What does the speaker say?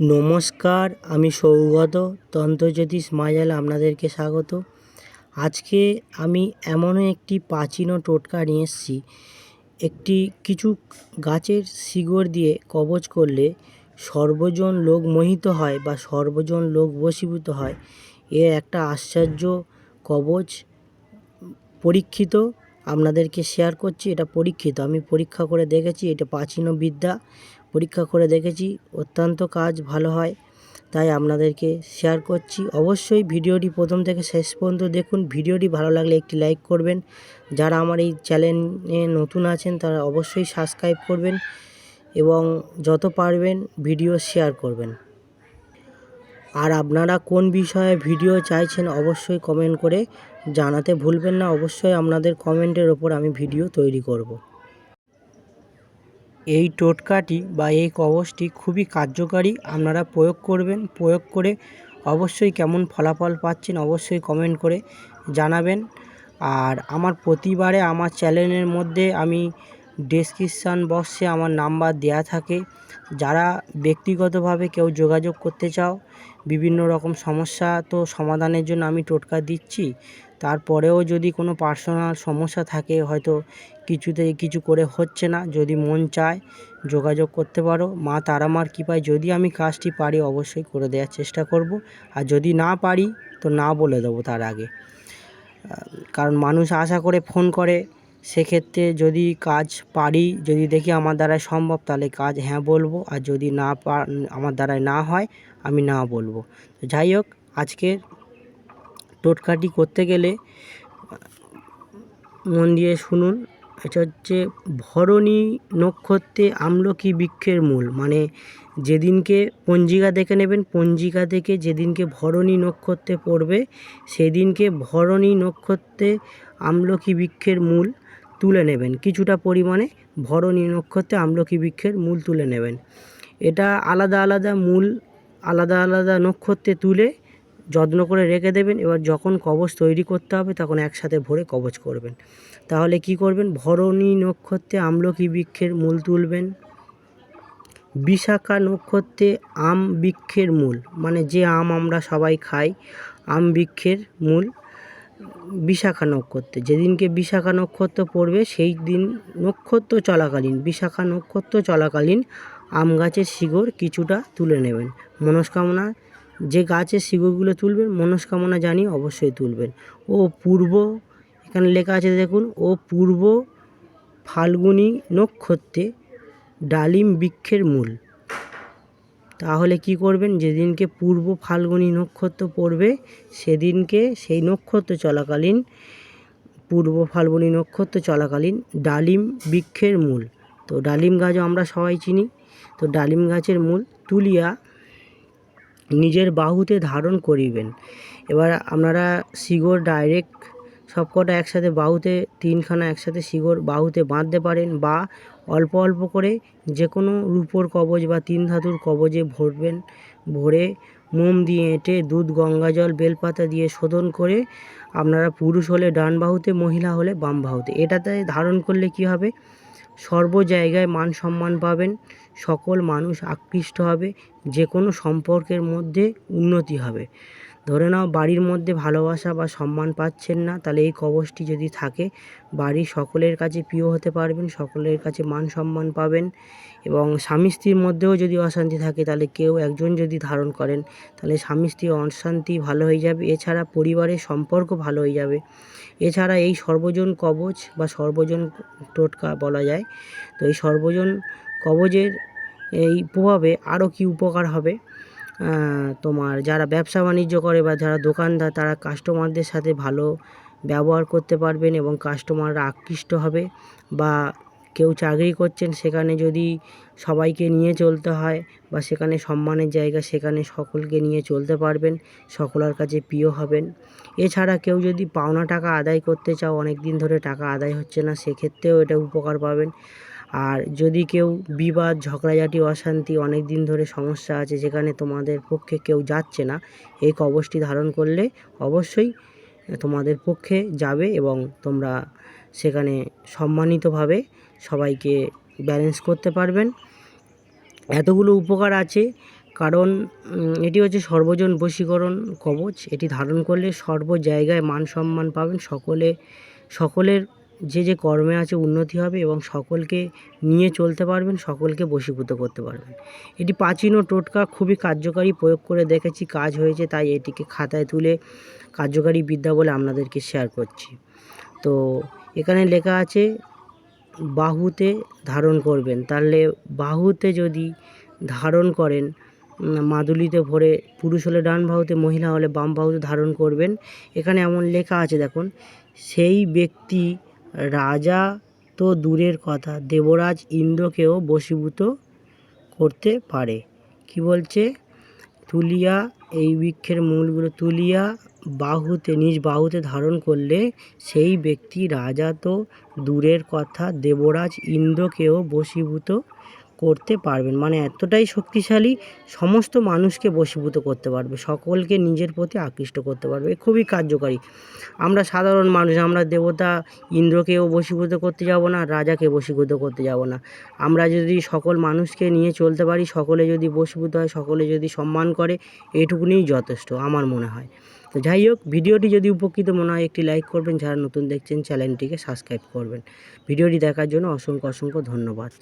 নমস্কার, আমি সৌগত তন্ত্রজ্যোতিষ মায়াজালে আপনাদেরকে স্বাগত। আজকে আমি এমনও একটি প্রাচীন টোটকা নিয়ে এসেছি। একটি কিছু গাছের শিকড় দিয়ে কবচ করলে সর্বজন লোক মোহিত হয় বা সর্বজন লোক বশীভূত হয়। এ একটা আশ্চর্য কবচ পরীক্ষিত, আপনাদেরকে শেয়ার করছি, এটা পরীক্ষিত। আমি পরীক্ষা করে দেখেছি, এটা প্রাচীন বিদ্যা পরীক্ষা করে দেখেছি, অত্যন্ত কাজ, ভালো হয়। তাই আপনাদেরকে শেয়ার করছি। অবশ্যই ভিডিওটি প্রথম থেকে শেষ পর্যন্ত দেখুন। ভিডিওটি ভালো লাগলে একটি লাইক করবেন। যারা আমার এই চ্যানেলে নতুন আছেন, তারা অবশ্যই সাবস্ক্রাইব করবেন এবং যত পারবেন ভিডিও শেয়ার করবেন। আর আপনারা কোন বিষয়ে ভিডিও চাইছেন, অবশ্যই কমেন্ট করে জানাতে ভুলবেন না। অবশ্যই আপনাদের কমেন্টের ওপর আমি ভিডিও তৈরি করব। এই টোটকাটি বা এই কবচটি খুবই কার্যকারী, আপনারা প্রয়োগ করবেন, প্রয়োগ করে অবশ্যই কেমন ফলাফল পাচ্ছেন অবশ্যই কমেন্ট করে জানাবেন। আর আমার প্রতিবারে আমার চ্যানেলের মধ্যে আমি ডেসক্রিপশান বক্সে আমার নাম্বার দেয়া থাকে। যারা ব্যক্তিগতভাবে কেউ যোগাযোগ করতে চাও, বিভিন্ন রকম সমস্যা তো সমাধানের জন্য আমি টোটকা দিচ্ছি। তারপরেও যদি কোনো পার্সোনাল সমস্যা থাকে, হয়তো কিছুতে, কিছু করে হচ্ছে না। যদি মন চায়, যোগাযোগ করতে পারো। মা তারা তারামার কৃপায় যদি আমি কাজটি পারি, অবশ্যই করে দেওয়ার চেষ্টা করব। আর যদি না পারি, তো না বলে দেবো তার আগে। কারণ মানুষ আশা করে ফোন করে, সেক্ষেত্রে যদি কাজ পারি, যদি দেখি আমার দ্বারাই সম্ভব, তাহলে কাজ হ্যাঁ বলব। আর যদি না আমার দ্বারায় না হয়, আমি না বলব। যাই হোক, আজকের টোটকাটি করতে গেলে মন দিয়ে শুনুন, এটা হচ্ছে ভরণী নক্ষত্রে আমলকি বৃক্ষের মূল। মানে যেদিনকে পঞ্জিকা দেখে নেবেন, পঞ্জিকা থেকে যেদিনকে ভরণী নক্ষত্রে পড়বে, সেদিনকে ভরণী নক্ষত্রে আমলকি বৃক্ষের মূল তুলে নেবেন। কিছুটা পরিমাণে ভরণী নক্ষত্রে আমলকি বৃক্ষের মূল তুলে নেবেন। এটা আলাদা আলাদা মূল, আলাদা আলাদা নক্ষত্রে তুলে যত্ন করে রেখে দেবেন। এবার যখন কবচ তৈরি করতে হবে, তখন একসাথে ভরে কবচ করবেন। তাহলে কি করবেন? ভরণী নক্ষত্রে আমলকি বৃক্ষের মূল তুলবেন। বিশাখা নক্ষত্রে আম বৃক্ষের মূল মানে যে আম আমরা সবাই খাই, আম বৃক্ষের মূল বিশাখা নক্ষত্রে। যেদিনকে বিশাখা নক্ষত্র পড়বে, সেই দিন নক্ষত্র চলাকালীন, বিশাখা নক্ষত্র চলাকালীন আম গাছের শিকড় কিছুটা তুলে নেবেন। মনস্কামনা যে গাছের শিকড়গুলো তুলবেন, মনস্কামনা জানিয়ে অবশ্যই তুলবেন। ও পূর্ব, এখানে লেখা আছে দেখুন, ও পূর্ব ফাল্গুনি নক্ষত্রে ডালিম বৃক্ষের মূল। তাহলে কি করবেন? যেদিনকে পূর্ব ফাল্গুনি নক্ষত্র পড়বে, সেদিনকে সেই নক্ষত্র চলাকালীন, পূর্ব ফাল্গুনি নক্ষত্র চলাকালীন ডালিম বৃক্ষের মূল। তো ডালিম গাছও আমরা সবাই চিনি। তো ডালিম গাছের মূল, তুলিয়া নিজের বাহুতে ধারণ করিবেন। এবার আপনারা শিগড় ডাইরেক্ট সবকটা একসাথে বাহুতে, তিনখানা একসাথে শিকড় বাহুতে বাঁধতে পারেন বা অল্প অল্প করে যে কোনো রূপোর কবচ বা তিন ধাতুর কবজে ভরবেন। ভরে মোম দিয়ে এঁটে দুধ, গঙ্গা জল, বেলপাতা দিয়ে শোধন করে আপনারা পুরুষ হলে ডান বাহুতে, মহিলা হলে বাম বাহুতে। এটাতে ধারণ করলে কি হবে? সর্ব জায়গায় মান সম্মান পাবেন, সকল মানুষ আকৃষ্ট হবে যে কোনো সম্পর্কের মধ্যে উন্নতি হবে। ধরে নাও বাড়ির মধ্যে ভালোবাসা বা সম্মান পাচ্ছেন না, তাহলে এই কবচটি যদি থাকে, বাড়ির সকলের কাছে প্রিয় হতে পারবেন, সকলের কাছে মান সম্মান পাবেন এবং স্বামী স্ত্রীর মধ্যেও যদি অশান্তি থাকে, তাহলে কেউ একজন যদি ধারণ করেন, তাহলে স্বামী স্ত্রীর অশান্তি ভালো হয়ে যাবে। এছাড়া পরিবারের সম্পর্ক ভালো হয়ে যাবে। এছাড়া এই সর্বজন কবচ বা সর্বজন টোটকা বলা যায়, তো এই সর্বজন কবচের এই প্রভাবে আরও কি উপকার হবে? তোমার যারা ব্যবসা বাণিজ্য করে বা যারা দোকানদার, তারা কাস্টমারদের সাথে ভালো ব্যবহার করতে পারবেন এবং কাস্টমাররা আকৃষ্ট হবে বা কেউ চাকরি করছেন সেখানে যদি সবাইকে নিয়ে চলতে হয় বা সেখানে সম্মানের জায়গা, সেখানে সকলকে নিয়ে চলতে পারবেন, সকলের কাছে প্রিয় হবেন। এছাড়া কেউ যদি পাওনা টাকা আদায় করতে চাও অনেক দিন ধরে টাকা আদায় হচ্ছে না, সেক্ষেত্রেও এটা উপকার পাবেন। আর যদি কেউ বিবাদ, ঝগড়াঝাটি, অশান্তি অনেক দিন ধরে সমস্যা আছে যেখানে তোমাদের পক্ষে কেউ যাচ্ছে না এই কবচটি ধারণ করলে অবশ্যই তোমাদের পক্ষে যাবে এবং তোমরা সেখানে সম্মানিতভাবে সবাইকে ব্যালেন্স করতে পারবেন। এতগুলো উপকার আছে, কারণ এটি হচ্ছে সর্বজন বশীকরণ কবচ। এটি ধারণ করলে সর্ব জায়গায় মান সম্মান পাবেন, সকলে, সকলের যে যে কর্মে আছে উন্নতি হবে এবং সকলকে নিয়ে চলতে পারবেন, সকলকে বশীভূত করতে পারবেন। এটি প্রাচীন ও টোটকা খুবই কার্যকারী প্রয়োগ করে দেখেছি, কাজ হয়েছে তাই এটিকে খাতায় তুলে কার্যকারী বিদ্যা বলে আপনাদেরকে শেয়ার করছি। তো এখানে লেখা আছে, বাহুতে ধারণ করবেন। তাহলে বাহুতে যদি ধারণ করেন, মাদুলিতে ভরে পুরুষ হলে ডান বাহুতে, মহিলা হলে বাম বাহুতে ধারণ করবেন। এখানে এমন লেখা আছে, দেখুন, সেই ব্যক্তি রাজা তো দূরের কথা, দেবরাজ ইন্দ্রকেও বশীভূত করতে পারে। কি বলছে? তুলিয়া এই বৃক্ষের মূলগুলো, তুলিয়া বাহুতে, নিজ বাহুতে ধারণ করলে সেই ব্যক্তি রাজা তো দূরের কথা, দেবরাজ ইন্দ্রকেও বশীভূত করতে পারবেন। মানে এতটাই শক্তিশালী সমস্ত মানুষকে বশীভূত করতে পারবে। সকলকে নিজের প্রতি আকৃষ্ট করতে পারবে। খুবই কার্যকারী। আমরা সাধারণ মানুষ, আমরা দেবতা, ইন্দ্রকেও বশীভূত করতে যাব না, রাজাকে বশীভূত করতে যাব না। আমরা যদি সকল মানুষকে নিয়ে চলতে পারি, সকলে যদি বশীভূত হয়, সকলে যদি সম্মান করে এটুকুনিই যথেষ্ট আমার মনে হয়। তো যাই হোক, ভিডিওটি যদি উপকৃত মনে হয়, একটি লাইক করবেন। যারা নতুন দেখছেন, চ্যানেলটিকে সাবস্ক্রাইব করবেন। ভিডিওটি দেখার জন্য অসংখ্য অসংখ্য ধন্যবাদ।